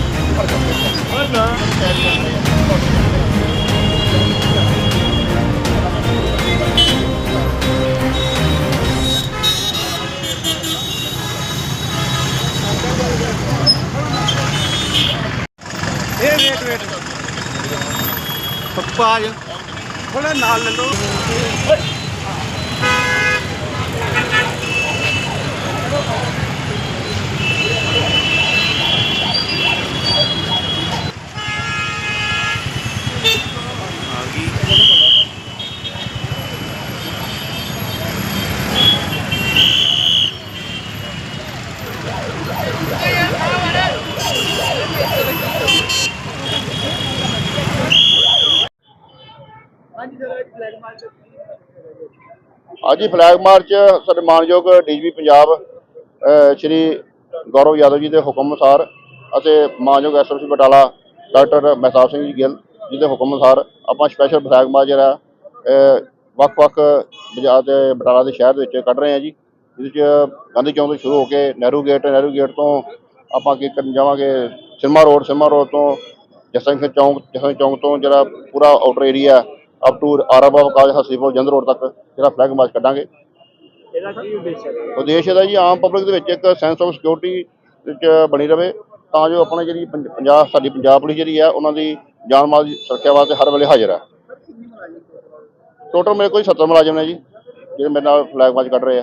ਇਹ ਤਾਂ ਇਹ ਵੇਟ ਵੇਟ ਪੱਪਾ ਆ ਥੋੜਾ ਨਾਲ ਲੈ ਲਓ ਆ ਗਈ ਅੱਜ ਹੀ। ਫਲੈਗ ਮਾਰਚ ਸਾਡੇ ਮਾਨਯੋਗ ਡੀਜੀਪੀ ਪੰਜਾਬ ਸ਼੍ਰੀ ਗੌਰਵ ਯਾਦਵ ਜੀ ਦੇ ਹੁਕਮ ਅਨੁਸਾਰ ਅਤੇ ਮਾਨਯੋਗ ਐਸਐਸਪੀ ਬਟਾਲਾ ਡਾਕਟਰ ਮਹਿਤਾਬ ਸਿੰਘ ਜੀ ਗਿੱਲ ਜੀ ਦੇ ਹੁਕਮ ਅਨੁਸਾਰ ਆਪਾਂ ਸਪੈਸ਼ਲ ਫਲੈਗ ਮਾਰਚ ਜਿਹੜਾ ਵੱਖ-ਵੱਖ ਬਾਜ਼ਾਰ ਦੇ ਬਟਾਲਾ ਦੇ ਸ਼ਹਿਰ ਦੇ ਵਿੱਚ ਕੱਢ ਰਹੇ ਹਾਂ ਜੀ। ਜਿਹਦੇ ਚ ਗਾਂਧੀ ਚੌਂਕ ਤੋਂ ਸ਼ੁਰੂ ਹੋ ਕੇ ਨਹਿਰੂ ਗੇਟ ਨਹਿਰੂ ਗੇਟ ਤੋਂ ਆਪਾਂ ਕੀ ਕਰਨ ਜਾਵਾਂਗੇ ਸਿਨੇਮਾ ਰੋਡ ਸਿਨੇਮਾ ਰੋਡ ਤੋਂ ਜਸਨ ਸਿੰਘ ਚੌਂਕ ਜਸਨ ਚੌਂਕ ਤੋਂ ਜਿਹੜਾ ਪੂਰਾ ਆਊਟਰ ਏਰੀਆ ਅਪ ਟੂ ਆਰਾਬਾਬ ਕਾਲਜ ਹਸੀਪੁਰ ਜੰਦ ਰੋਡ ਤੱਕ ਜਿਹੜਾ ਫਲੈਗ ਮਾਰਚ ਕੱਢਾਂਗੇ। ਇਹਦਾ ਕੀ ਉਦੇਸ਼ ਹੈ? ਉਦੇਸ਼ ਇਹਦਾ ਜੀ ਆਮ ਪਬਲਿਕ ਦੇ ਵਿੱਚ ਇੱਕ ਸੈਂਸ ਆਫ ਸਿਕਿਉਰਿਟੀ ਵਿੱਚ ਬਣੀ ਰਵੇ ਤਾਂ ਜੋ ਆਪਣਾ ਜਿਹੜੀ ਪੰਜ- ਪੰਜਾਬ ਸਾਡੀ ਪੰਜਾਬ ਪੁਲਿਸ ਜਿਹੜੀ ਹੈ ਉਹਨਾਂ ਦੀ ਜਾਨ ਮਾਲ ਦੀ ਸੁਰੱਖਿਆ ਵਾਸਤੇ ਹਰ ਵੇਲੇ ਹਾਜ਼ਰ ਹੈ। ਟੋਟਲ ਮੇਰੇ ਕੋਲ 70 ਮੁਲਾਜ਼ਮ ਨੇ ਜੀ ਜਿਹੜੇ ਮੇਰੇ ਨਾਲ ਫਲੈਗ ਮਾਰਚ ਕੱਢ ਰਹੇ ਆ।